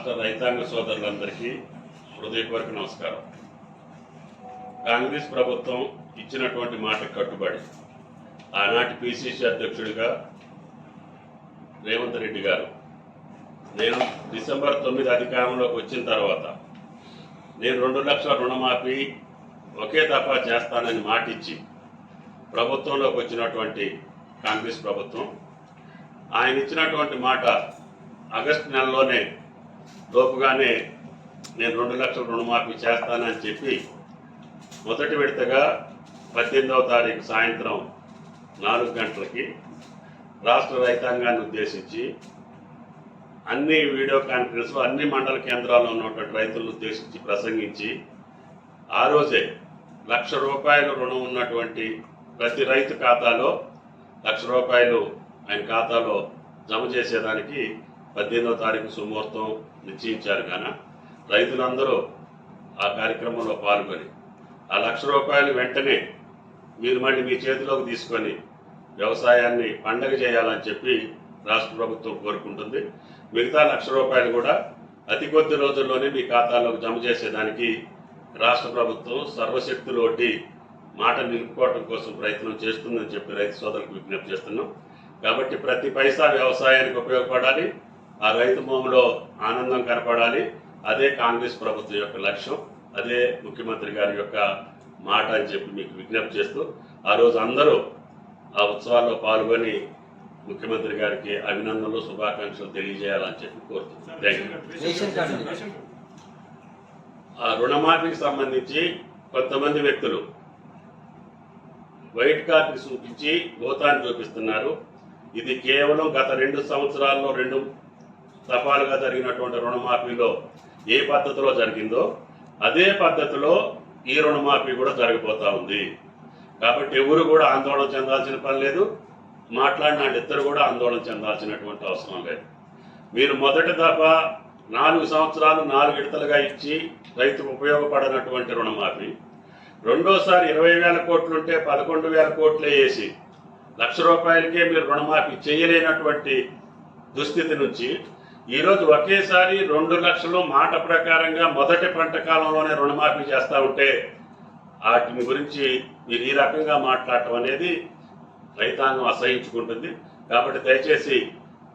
రాష్ట్ర రైతాంగ సోదరులందరికీ హృదయపూర్వక నమస్కారం. కాంగ్రెస్ ప్రభుత్వం ఇచ్చినటువంటి మాట కట్టుబడి ఆనాటి పిసిసి అధ్యక్షుడిగా రేవంత్ రెడ్డి గారు నేను డిసెంబర్ తొమ్మిది అధికారంలోకి వచ్చిన తర్వాత నేను రెండు లక్షల రుణమాఫీ ఒకే తప్ప చేస్తానని మాటిచ్చి ప్రభుత్వంలోకి వచ్చినటువంటి కాంగ్రెస్ ప్రభుత్వం ఆయన ఇచ్చినటువంటి మాట ఆగస్టు నెలలోనే లోపుగానే నేను రెండు లక్షల రుణమాఫీ చేస్తానని చెప్పి మొదటి విడతగా పద్దెనిమిదవ తారీఖు సాయంత్రం నాలుగు గంటలకి రాష్ట్ర రైతాంగాన్ని ఉద్దేశించి అన్ని వీడియో కాన్ఫరెన్స్ అన్ని మండల కేంద్రాల్లో ఉన్నటువంటి రైతులను ఉద్దేశించి ప్రసంగించి ఆ రోజే లక్ష రూపాయలు రుణం ఉన్నటువంటి ప్రతి రైతు ఖాతాలో లక్ష రూపాయలు ఆయన ఖాతాలో జమ చేసేదానికి పద్దెనిమిదవ తారీఖు సుముహూర్తం నిశ్చయించారు కాన రైతులందరూ ఆ కార్యక్రమంలో పాల్గొని ఆ లక్ష రూపాయలు వెంటనే మీరు మళ్ళీ మీ చేతిలోకి తీసుకొని వ్యవసాయాన్ని పండగ చేయాలని చెప్పి రాష్ట్ర ప్రభుత్వం కోరుకుంటుంది. మిగతా లక్ష రూపాయలు కూడా అతి కొద్ది రోజుల్లోనే మీ ఖాతాలోకి జమ చేసేదానికి రాష్ట్ర ప్రభుత్వం సర్వశక్తులు ఒడ్డి మాట నిలుపుకోవటం కోసం ప్రయత్నం చేస్తుందని చెప్పి రైతు సోదరులకు విజ్ఞప్తి చేస్తున్నాం. కాబట్టి ప్రతి పైసా వ్యవసాయానికి ఉపయోగపడాలి. ఆ రైతు భూమిలో ఆనందం కనపడాలి. అదే కాంగ్రెస్ ప్రభుత్వం యొక్క లక్ష్యం. అదే ముఖ్యమంత్రి గారి యొక్క మాట అని చెప్పి మీకు విజ్ఞప్తి చేస్తూ ఆ రోజు అందరూ ఆ ఉత్సవాల్లో పాల్గొని ముఖ్యమంత్రి గారికి అభినందనలు శుభాకాంక్షలు తెలియజేయాలని చెప్పి కోరుతున్నాను ఆ రుణమాఫీకి సంబంధించి కొంతమంది వ్యక్తులు వైట్ కార్డు చూపించి గోతాన్ని చూపిస్తున్నారు. ఇది కేవలం గత రెండు సంవత్సరాల్లో రెండు దఫాలుగా జరిగినటువంటి రుణమాఫీలో ఏ పద్ధతిలో జరిగిందో అదే పద్ధతిలో ఈ రుణమాఫీ కూడా జరిగిపోతూ ఉంది. కాబట్టి ఎవరు కూడా ఆందోళన చెందాల్సిన పని లేదు. మాట్లాడిన ఇద్దరు కూడా ఆందోళన చెందాల్సినటువంటి అవసరం లేదు. మీరు మొదటి దఫా నాలుగు సంవత్సరాలు నాలుగు విడతలుగా ఇచ్చి రైతుకు ఉపయోగపడనటువంటి రుణమాఫీ. రెండోసారి ఇరవై వేల కోట్లుంటే పదకొండు వేల కోట్లే వేసి లక్ష రూపాయలకే మీరు రుణమాఫీ చేయలేనటువంటి దుస్థితి నుంచి ఈరోజు ఒకేసారి రెండు లక్షలు మాట ప్రకారంగా మొదటి పంట కాలంలోనే రుణమాఫీ చేస్తూ ఉంటే వాటిని గురించి మీరు ఈ రకంగా మాట్లాడటం అనేది రైతాంగం అసహించుకుంటుంది. కాబట్టి దయచేసి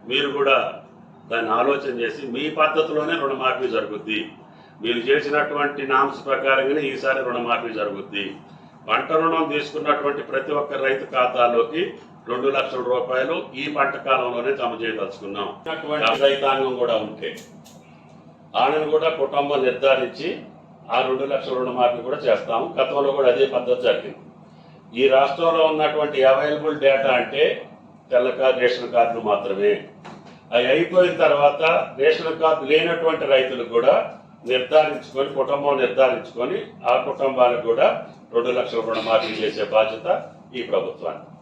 మీరు కూడా దాన్ని ఆలోచన చేసి మీ పద్ధతిలోనే రుణమాఫీ జరుగుద్ది. మీరు చేసినటువంటి నామ్స్ ప్రకారంగానే ఈసారి రుణమాఫీ జరుగుద్ది. పంట రుణం తీసుకున్నటువంటి ప్రతి ఒక్క రైతు ఖాతాలోకి రెండు లక్షల రూపాయలు ఈ పంట కాలంలోనే జమ చేయదలుచుకున్నాం. రైతాంగం కూడా ఉంటే. ఆమెను కూడా కుటుంబం నిర్ధారించి ఆ రెండు లక్షల రుణమాఫీ కూడా చేస్తాము. గతంలో కూడా అదే పద్ధతి జరిగింది. ఈ రాష్ట్రంలో ఉన్నటువంటి అవైలబుల్ డేటా అంటే తెల్ల కార్డు రేషన్ కార్డులు మాత్రమే. అవి అయిపోయిన తర్వాత రేషన్ కార్డు లేనటువంటి రైతులు కూడా నిర్ధారించుకొని కుటుంబం నిర్ధారించుకొని ఆ కుటుంబాలకు కూడా రెండు లక్షల రుణమాఫీ చేసే బాధ్యత ఈ ప్రభుత్వానికి.